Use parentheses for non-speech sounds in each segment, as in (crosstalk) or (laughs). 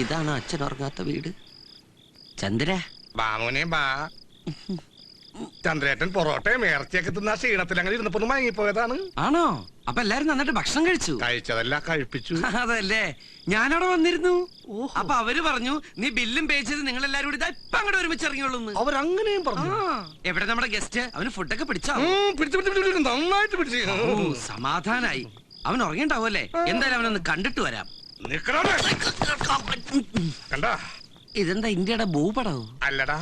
ഇതാണ് അച്ഛൻ ഉറങ്ങാത്ത വീട്. ചന്ദ്ര. ബാമോനെ ബാ. ചന്ദ്രേട്ടൻ പൊറോട്ടയും ഇറച്ചിയൊക്കെ തിന്ന ക്ഷീണത്തിൽ അങ്ങനെ ഇരുന്നപ്പോ ഒന്ന് മയങ്ങിപ്പോയതാണ്. ആണോ? അപ്പൊ എല്ലാരും നന്നായിട്ട് ഭക്ഷണം കഴിച്ചു. കഴിച്ചതല്ല കഴിപ്പിച്ചു. അതല്ലേ? ഞാനവിടെ വന്നിരുന്നു. അപ്പൊ അവർ പറഞ്ഞു നീ ബില്ലും പേ ചെയ്ത് നിങ്ങൾ എല്ലാരും കൂടി ഇപ്പൊ അങ്ങോട്ട് ഒരുമിച്ച് ഇറങ്ങിയുള്ളൂ അങ്ങനെയും പറഞ്ഞു. എവിടെ നമ്മുടെ ഗസ്റ്റ്? അവന് ഫുഡൊക്കെ പിടിച്ചോ? പിടിച്ചു നന്നായിട്ട് പിടിച്ചു. സമാധാനായി. അവൻ ഉറങ്ങിണ്ടാവുമല്ലേ എന്തായാലും അവനൊന്ന് കണ്ടിട്ട് വരാം. കണ്ടാ? ഇതെന്താ ഇന്ത്യയുടെ ഭൂപടവും അല്ലടാ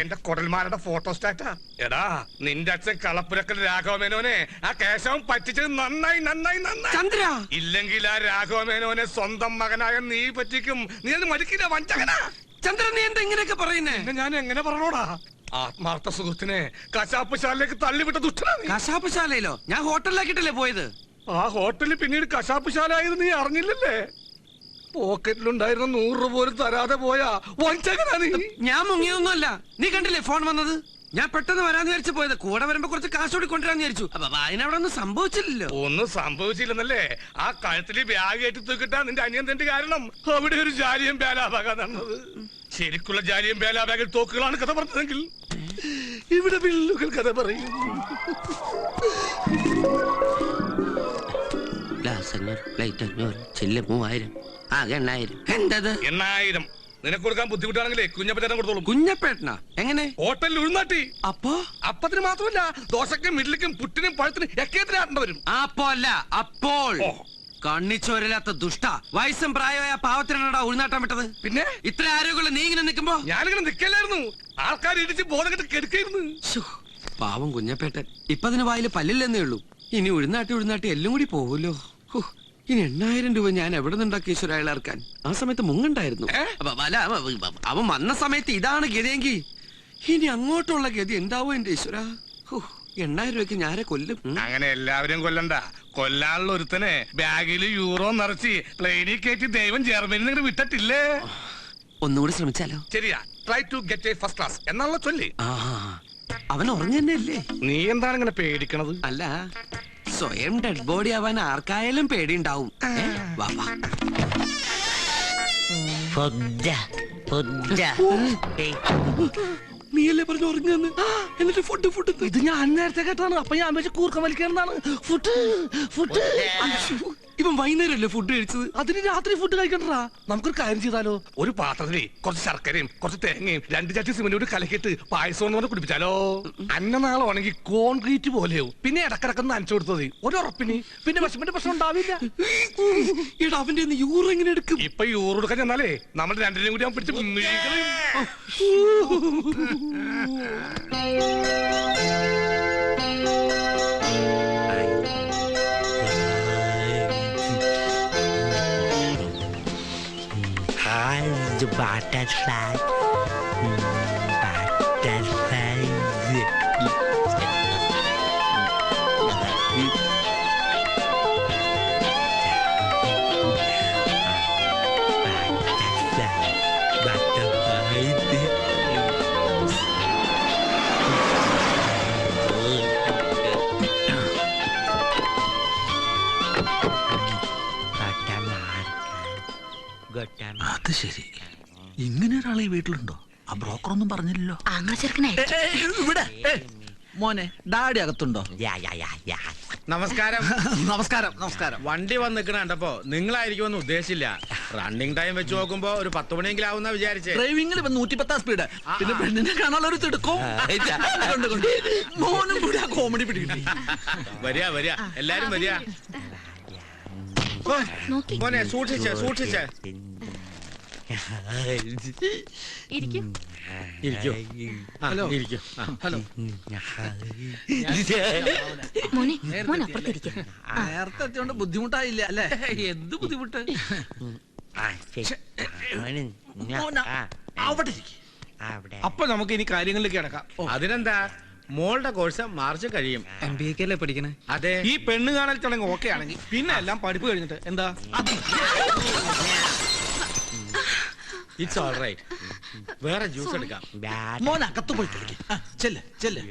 എന്റെ കൊടൽമാരുടെ ഫോട്ടോ സ്റ്റാറ്റാ എടാ നിന്റെ അച്ഛൻ കളപ്പുരക്കൽ രാഘവമേനോനെ ആ കേശവൻ പറ്റിച്ചത് നന്നായി നന്നായി നന്നായി. ചന്ദ്ര! ഇല്ലെങ്കിൽ ആ രാഘവമേനോനെ സ്വന്തം മകനായ നീ പറ്റിക്കും. നീ അത് മടിക്കില്ല വഞ്ചകനാ. ചന്ദ്ര നീ എന്താ ഇങ്ങനെയൊക്കെ പറയുന്നേ? ഞാൻ എങ്ങനെ പറഞ്ഞോടാ ആത്മാർത്ഥ സുഹൃത്തിനെ കശാപ്പ് ശാലയിലേക്ക് തള്ളിവിട്ട ദുഷ്ടനാ നീ. കശാപ്പശാലയിലോ ഞാൻ ഹോട്ടലിലാക്കിട്ടല്ലേ പോയത്? ആ ഹോട്ടലിൽ പിന്നീട് കശാപ്പ് ശാല ആയത് നീ അറിഞ്ഞില്ലല്ലേ? പോക്കറ്റിലുണ്ടായിരുന്ന നൂറ് രൂപ പോലും തരാതെ പോയാ വഞ്ചകനാ നീ. ഞാൻ മുങ്ങിയൊന്നുമല്ല നീ കണ്ടില്ലേ ഫോൺ വന്നത്? ഞാൻ പെട്ടെന്ന് വരാന്ന് വിചാരിച്ചു പോയത്. കൂടെ വരുമ്പോ കുറച്ച് കാശ് കൂടി കൊണ്ടുവരാന്ന് വിചാരിച്ചു. അപ്പൊ അതിനവിടെ ഒന്നും സംഭവിച്ചില്ലല്ലോ. ഒന്നും സംഭവിച്ചില്ലെന്നല്ലേ? ആ കഴുത്തിൽ ബാഗ് ഏറ്റി തൂക്കിട്ടാ നിന്റെ അനിയൻ തന്റെ കാരണം. അവിടെ ഒരു ജാലിയും ബേലാബാഗ നടന്നത്. ശരിക്കുള്ള ജാലിയും ബേലാബാഗിൽ തോക്കുകളാണ് കഥ പറഞ്ഞതെങ്കിൽ ഇവിടെ വില്ലുകൾ കഥ പറയും. അഞ്ഞൂറ് പ്ലേറ്റ് അഞ്ഞൂറ് ചില്ല് മൂവായിരം ആകെ എണ്ണായിരം. എന്തത്? എണ്ണായിരം. നിനക്ക് കൊടുക്കാൻ ബുദ്ധിമുട്ടാണെങ്കിലേ കുഞ്ഞപ്പേട്ടൻ കൊടുത്തോളും. കുഞ്ഞപ്പേട്ടനാ? എങ്ങനെ? ഹോട്ടലിൽ ഉഴുന്നാട്ടി. അപ്പോ? അപ്പത്തിന് മാത്രമല്ല ദോശക്കും ഇഡ്ലിക്കും പുട്ടിനും പഴത്തിനും എക്കേത്തിനാട്ടേണ്ട വരും. അപ്പോ അല്ല അപ്പോൾ. കണ്ണിച്ചോരില്ലാത്ത ദുഷ്ട. വയസ്സും പ്രായമായ പാവത്തിനാടാ ഉൾനാട്ടം വിട്ടത്? പിന്നെ? ഇത്ര ആരോഗ്യമുള്ള നീ ഇങ്ങനെ നിൽക്കുമ്പോ? ഞാനിങ്ങനെ നിക്കല്ലായിരുന്നു ആൾക്കാർ ഇടിച്ച് ബോധകെട്ട് കെടുക്കായിരുന്നു. പാവം കുഞ്ഞപ്പേട്ടൻ. ഇപ്പതിന് വായിൽ വായിൽ പല്ലില്ലെന്നേ ഉള്ളൂ. ഇനി ഉഴുന്നാട്ടി ഉഴുന്നാട്ടി എല്ലാം കൂടി പോവുമല്ലോ ഇനി എണ്ണായിരം രൂപ ഞാൻ എവിടെ നിന്നുണ്ടാക്കി ഈശ്വര അയാൾ ഇറക്കാൻ ആ സമയത്ത് മുങ്ങണ്ടായിരുന്നു. അല്ല, അവൻ വന്ന സമയത്ത് ഇതാണ് ഗതിയെങ്കിൽ ഇനി അങ്ങോട്ടുള്ള ഗതി എന്താവോ എന്റെ ഈശ്വര? എണ്ണായിരം രൂപയ്ക്ക് ഞാനെ കൊല്ലും? അങ്ങനെ എല്ലാവരും കൊല്ലണ്ട. കൊല്ലാനുള്ള ഒരുത്തനെ ബാഗിൽ യൂറോ നിറച്ച് പ്ലെയിനിൽ കയറ്റി ദൈവം ജർമ്മനിൽ നിന്ന് വിട്ടിട്ടില്ലേ? ഒന്നുകൂടി ശ്രമിച്ചാലോ? ശരിയാ. Try to get a first class എന്നുള്ള ചൊല്ലി. അവൻ ഉറങ്ങന്നെയല്ലേ നീ എന്താണ് ഇങ്ങനെ പേടിക്കണത്? അല്ല സ്വയം ഡെഡ് ബോഡി ആവാൻ ആർക്കായാലും പേടിയുണ്ടാവും. ഏ? വാ വാ. പൊദ്ദ പൊദ്ദ നീയല്ലേ പറഞ്ഞു ഉറങ്ങുന്നു എന്നിട്ട് ഫുഡ് ഫുഡ് ഇത് ഞാൻ നേരത്തെ കേട്ടതാണ്. അപ്പൊ ഞാൻ വെച്ച് കൂർക്കം വലിക്കണമെന്നാണ്. ഫുഡ് ഫുഡ് ഇവൻ വൈകുന്നേരമല്ലേ ഫുഡ് കഴിച്ചത്? അതിന് രാത്രി ഫുഡ് കഴിക്കണ്ടാ നമുക്കൊരു കാര്യം ചെയ്താലോ? ഒരു പാത്രത്തിലേ കുറച്ച് ശർക്കരയും കുറച്ച് തേങ്ങയും രണ്ട് ചട്ടി സിമെന്റോട് കലക്കിട്ട് പായസം എന്ന് പറഞ്ഞ് കുടിപ്പിച്ചാലോ? അന്നനാളാണെങ്കിൽ കോൺക്രീറ്റ് പോലെയാവും. പിന്നെ ഇടക്കിടക്ക് നനച്ചു കൊടുത്തത് ഒരു ഉറപ്പിന് പിന്നെ വിഷമന്റെ പ്രശ്നം ഉണ്ടാവില്ല. എടാ അവന്റെ യൂറ് എങ്ങനെ എടുക്കും? ഇപ്പൊ യൂറ് എടുക്കാൻ ചെന്നാലേ നമ്മൾ രണ്ടിനെയും കൂടി അവൻ പിടിച്ച്. Eyes butterfly. Butterfly. Butterfly. അത് ശരി ഇങ്ങനെ ഒരാളെ വീട്ടിലുണ്ടോ? ആ ബ്രോക്കർ ഒന്നും പറഞ്ഞില്ലല്ലോ. ആങ്ങളെ ചെറുക്കനായി ഇവിടെ മോനെ ഡാഡി അകത്തുണ്ടോ. നമസ്കാരം. (laughs) നമസ്കാരം നമസ്കാരം. വണ്ടി വന്ന് നിൽക്കണ കണ്ടപ്പോ നിങ്ങളായിരിക്കുമെന്ന് ഉദ്ദേശിച്ചില്ല. റണ്ണിങ് ടൈം വെച്ച് നോക്കുമ്പോ ഒരു പത്ത് മണിയെങ്കിലും ആവുന്ന വിചാരിച്ചേ ഡ്രൈവിംഗിൽ ഇപ്പൊ നൂറ്റിപ്പത്താം സ്പീഡ് പിന്നെ പെണ്ണിനെ കാണാനുള്ള ഒരു കൊണ്ട്. മോനും കൂടെ കോമഡി പിടികിട്ടി വരിക വരിക. എല്ലാരും വരിക. ഓ, മോനെ സൂക്ഷിച്ചേ സൂക്ഷിച്ച്. (laughs) ഇരിക്കും. ഇരിക്കൂ. ആ, ഇരിക്കൂ. ഹലോ. (laughs) മോനെ മോൻ അപ്പുറത്തിരിക്കും. നേരത്തെ എത്തിയോണ്ട് ബുദ്ധിമുട്ടായില്ല അല്ലേ? എന്ത് ബുദ്ധിമുട്ട്? മോന, അവിടെ. അപ്പൊ നമുക്ക് ഇനി കാര്യങ്ങളിലേക്ക് കിടക്കാം. അതിനെന്താ? മോളുടെ കോഴ്സ് മാർച്ച് കഴിയും. എം ബി എക്കല്ലേ പഠിക്കണേ? അതെ. ഈ പെണ്ണ് കാണൽ ചടങ്ങ് ഓക്കെ ആണെങ്കിൽ പിന്നെ എല്ലാം പഠിപ്പ് കഴിഞ്ഞിട്ട് എന്താ? ഇറ്റ്സ് ഓൾ റൈറ്റ് വേറെ ജ്യൂസ് എടുക്കാം. മോൻ അകത്ത് പോയി കളിക്ക്. ആ, ചെല്ല് ചെല്ല്.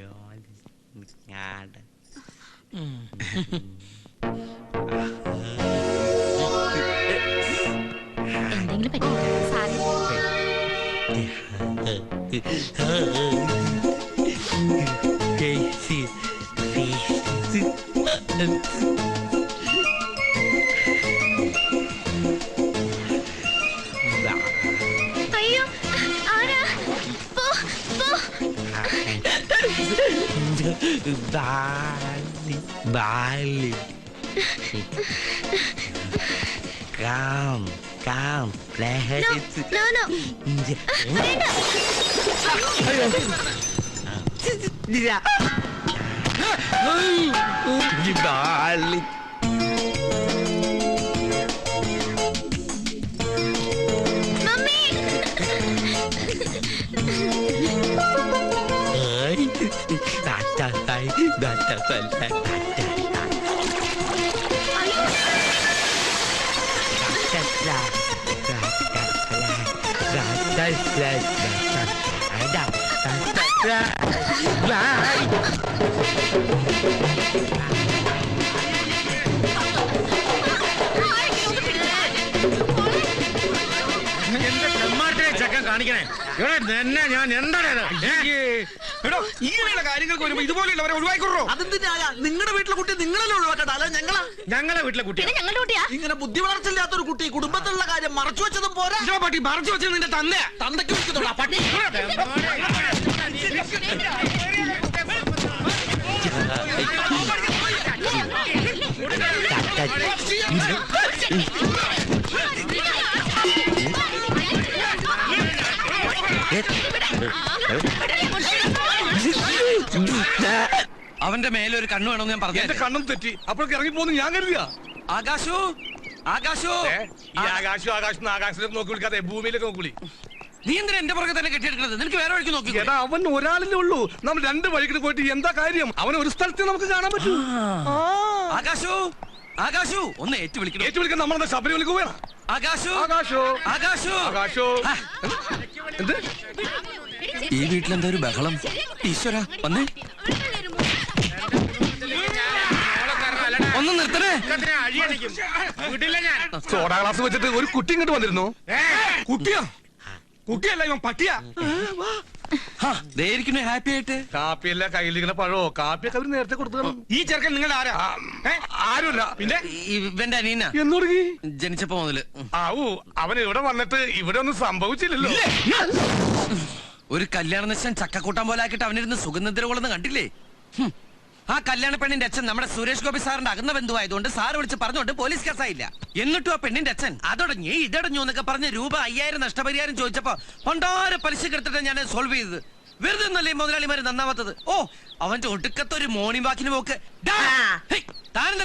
എന്തെങ്കിലും കൊണ്ട് പറ്റില്ല గాలి గాలి calm calm place no no గాలి എന്റെ ബ്രഹ്മാർട്ടിനെ ചെക്കൻ കാണിക്കണേ? ഇവിടെ നിന്നെ ഞാൻ എന്താണ് എടോ ഇങ്ങനെയുള്ള കാര്യങ്ങൾക്ക് വരുമ്പോ ഇതുപോലെയുള്ളവരെ ഒഴിവാക്കിക്കൊള്ളോ അതെന്തിനാ? നിങ്ങളുടെ വീട്ടിലെ കുട്ടി നിങ്ങളല്ലേ ഒഴിവാക്കട്ടെ അല്ല ഞങ്ങളാ. ഞങ്ങളെ വീട്ടിലെ കുട്ടി പിന്നെ ഞങ്ങളുടെ കുട്ടിയാ? ഇങ്ങനെ ബുദ്ധി വളർച്ചില്ലാത്തൊരു കുട്ടി കുടുംബത്തിലുള്ള കാര്യം മറച്ചു വെച്ചതും പോരാ. ഇതോ പട്ടി മറച്ചു വെച്ചത് നിന്റെ തന്നെയാ തന്തയ്ക്ക് വിളിക്കുന്നുള്ളൂ പട്ടി. അവന്റെ മേലെ ഒരു കണ്ണു വേണമെന്ന് ഞാൻ എന്റെ പറഞ്ഞു കണ്ണും തെറ്റി. അപ്പോഴേക്ക് ഇറങ്ങി പോകുന്നു ഞാൻ കരുതിയാ. ആകാശു ആകാശു. ഈ ആകാശു ആകാശം ആകാശത്തിലേക്ക് നോക്കി വിളിക്കാതെ ഭൂമിയിലേക്ക് നോക്കി നീ എന്തിനാ എന്റെ പുറകെ തന്നെ കെട്ടിയെടുക്കുന്നത്? നിനക്ക് വേറെ വഴിക്ക് നോക്കി എടാ അവൻ ഒരാളിനെ ഉള്ളൂ. നമ്മൾ രണ്ട് വഴിക്ക് പോയിട്ട് എന്താ കാര്യം? അവൻ ഒരു സ്ഥലത്ത് നമുക്ക് കാണാൻ പറ്റൂ. ആ. ആകാശു ആകാശു ഒന്ന് ഏറ്റു വിളിക്കണം. ഏറ്റു വിളിക്കാൻ നമ്മളെ ശബരിമലക്ക് പോയാ ആകാശു ആകാശു. ആകാശു. ആകാശു. എന്ത്? ഈ വീട്ടിലെന്താ ഒരു ബഹളം? ഈശ്വര വന്നേ. ഒന്ന് നിർത്തണേ. സോഡാ ഗ്ലാസ് വെച്ചിട്ട് ഒരു കുട്ടി ഇങ്ങോട്ട് വന്നിരുന്നു. കുട്ടിയാ? കുട്ടിയല്ല ഇവൻ പട്ടിയാ. ദേരിക്കണു ഹാപ്പി ആയിട്ട്. കാപ്പിയല്ല കയ്യിലിരിക്കുന്ന പഴോ കാപ്പിയൊക്കെ അവർ നേരത്തെ കൊടുത്തു ഈ ചെറുക്കൻ നിങ്ങളുടെ ആരാ? ആരുമില്ല. പിന്നെ? ഇവന്റെ അനീന എന്ന് തുടങ്ങി ജനിച്ചപ്പോ മുതൽ. ആവൂ അവൻ ഇവിടെ വന്നിട്ട് ഇവിടെ ഒന്നും സംഭവിച്ചില്ലല്ലോ. ഒരു കല്യാണ നിശ്ചയം ചക്കക്കൂട്ടം പോലെ ആക്കിയിട്ട് അവനിരുന്ന് സുഗന്ധദ്ര കൊള്ളുന്ന കണ്ടില്ലേ. ആ കല്യാണ പെണ്ണിന്റെ അച്ഛൻ നമ്മുടെ സുരേഷ് ഗോപി സാറിന്റെ അകന്ന ബന്ധുവായതുകൊണ്ട് സാർ വിളിച്ച് പറഞ്ഞുകൊണ്ട് പോലീസ് കേസായില്ല. എന്നിട്ടും ആ പെണ്ണിന്റെ അച്ഛൻ അതടഞ്ഞു ഇതടഞ്ഞു എന്നൊക്കെ പറഞ്ഞ് രൂപ അയ്യായിരം നഷ്ടപരിഹാരം ചോദിച്ചപ്പോ പണ്ടാര പലിശ കെടുത്തിട്ട് ഞാൻ സോൾവ് ചെയ്തത്. വെറുതെ ഒന്നല്ലേ മുതലാളിമാര് നന്നാവാത്തത്? ഓ അവന്റെ ഒടുക്കത്തെ ഒരു മോർണിംഗ് വാക്കിന് പോക്ക്.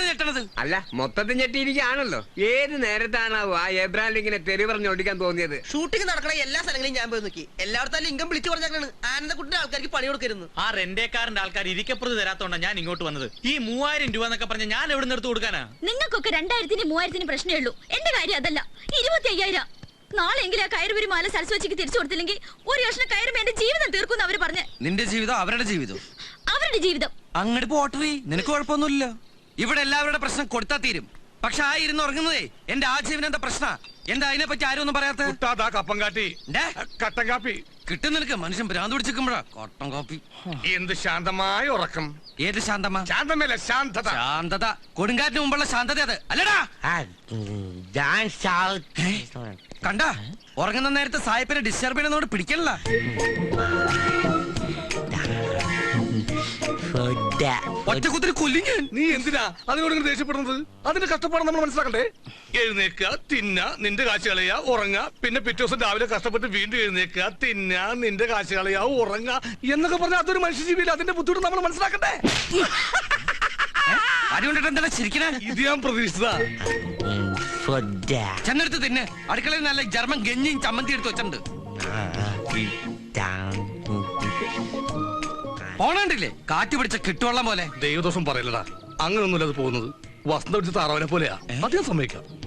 ഞെട്ടണത്? അല്ല മൊത്തത്തിൽ ഞെട്ടിയിരിക്കുകയാണല്ലോ. ഏത് നേരത്താണ് ആ എബ്രാൻ ഇങ്ങനെ തെറി പറഞ്ഞ് ഓടിക്കാൻ തോന്നിയത്? ഷൂട്ടിംഗ് നടക്കണ എല്ലാ സ്ഥലങ്ങളും ഞാൻ പോയി നോക്കി. എല്ലായിടത്തും ലിംഗം വിളിച്ചു പറഞ്ഞാണ് ആനന്ദക്കുട്ടിന്റെ ആൾക്കാർക്ക് പണി കൊടുക്കരുന്നു. ആ റെന്റേക്കാരന്റെ ആൾക്കാർ ഇരിക്കപ്പുറത്ത് തരാത്തോണ്ടാ ഞാൻ ഇങ്ങോട്ട് വന്നത്. ഈ മൂവായിരം രൂപ എന്നൊക്കെ പറഞ്ഞ ഞാൻ എവിടെ നിന്ന് എടുത്ത് കൊടുക്കാനാ? നിങ്ങൾക്കൊക്കെ രണ്ടായിരത്തിന് മൂവായിരത്തിന് പ്രശ്നമേ ഉള്ളൂ. എന്റെ കാര്യം അതല്ല. ഇരുപത്തി അയ്യായിരം നാളെങ്കിലും ആ കയറുപരി മാല സരസ്വതിക്ക് തിരിച്ചു കൊടുത്തില്ലെങ്കിൽ ഒരു കഷ്ണം കയറുമ്പോ എന്റെ ജീവിതം തീർക്കും അവർ പറഞ്ഞു. നിന്റെ ജീവിതം അവരുടെ ജീവിതം? അവരുടെ ജീവിതം. അങ്ങോട്ട് പോട്ടറി നിനക്ക് കുഴപ്പമൊന്നുമില്ല ഇവിടെ എല്ലാവരുടെ പ്രശ്നം കൊടുത്താ തീരും. പക്ഷെ ആ ഇരുന്ന് ഉറങ്ങുന്നതേ എന്റെ ആ ജീവൻ എന്താ പ്രശ്ന? എന്താ അതിനെ പറ്റി ആരും ഒന്നും പറയാത്ത കുട്ടാതാ കപ്പം കാട്ടി. ഡേ, കട്ടൻ കാപ്പി. കിട്ടും നിനക്ക് മനുഷ്യൻ ഭ്രാന്ത് പിടിച്ചിരിക്കുമ്പോഴാ. കോട്ടം കോപ്പി. എന്ത് ശാന്തമായ ഉറക്കം. ഏത് ശാന്തമ്മ? ശാന്തമല്ല ശാന്തത. ശാന്തത. കൊടുങ്കാറ്റിന് മുമ്പുള്ള ശാന്തത അത്. അല്ലടാ. shout. കണ്ട? ഉറങ്ങുന്ന നേരത്തെ സായിപ്പിനെ ഡിസ്റ്റർബ് ചെയ്യുന്നതോട് പിടിക്കണില്ല. Foda. ഒറ്റ കുത്തിരി കൊല്ലി ഞാൻ. നീ എന്തിനാ അതിനോട് ദേഷ്യപ്പെടുന്നത്? അതിന്റെ കഷ്ടപ്പാട് നമ്മൾ മനസ്സിലാക്കണ്ടേ? എഴുന്നേക്കുക തിന്ന നിന്റെ കാശ് കളയുക ഉറങ്ങുക. പിന്നെ പിറ്റേ ദിവസം രാവിലെ കഷ്ടപ്പെട്ട് വീണ്ടും എഴുന്നേക്കുക തിന്ന നിന്റെ കാശ് കളയുക ഉറങ്ങുക. എന്നൊക്കെ പറഞ്ഞാൽ അതൊരു മനുഷ്യജീവിയില്ല. അതിന്റെ ബുദ്ധിമുട്ട് നമ്മൾ മനസ്സിലാക്കണ്ടേ? ഇത് ഞാൻ പ്രതീക്ഷിച്ചതാ. ചെന്നെടുത്ത് തിന്നെ. അടുക്കളയിൽ നല്ല ജർമ്മൻ ഗഞ്ഞിയും ചമ്മന്തി എടുത്ത് വെച്ചിട്ടുണ്ട്. പോണണ്ടില്ലേ കാറ്റ് പിടിച്ച കിട്ടുവെള്ളം പോലെ. ദൈവദോഷം പറയില്ലടാ. അങ്ങനൊന്നുമില്ല അത് പോകുന്നത്. വസന്ത പിടിച്ച താറാവിനെ പോലെയാ. അധികം സമ്മതിക്കാം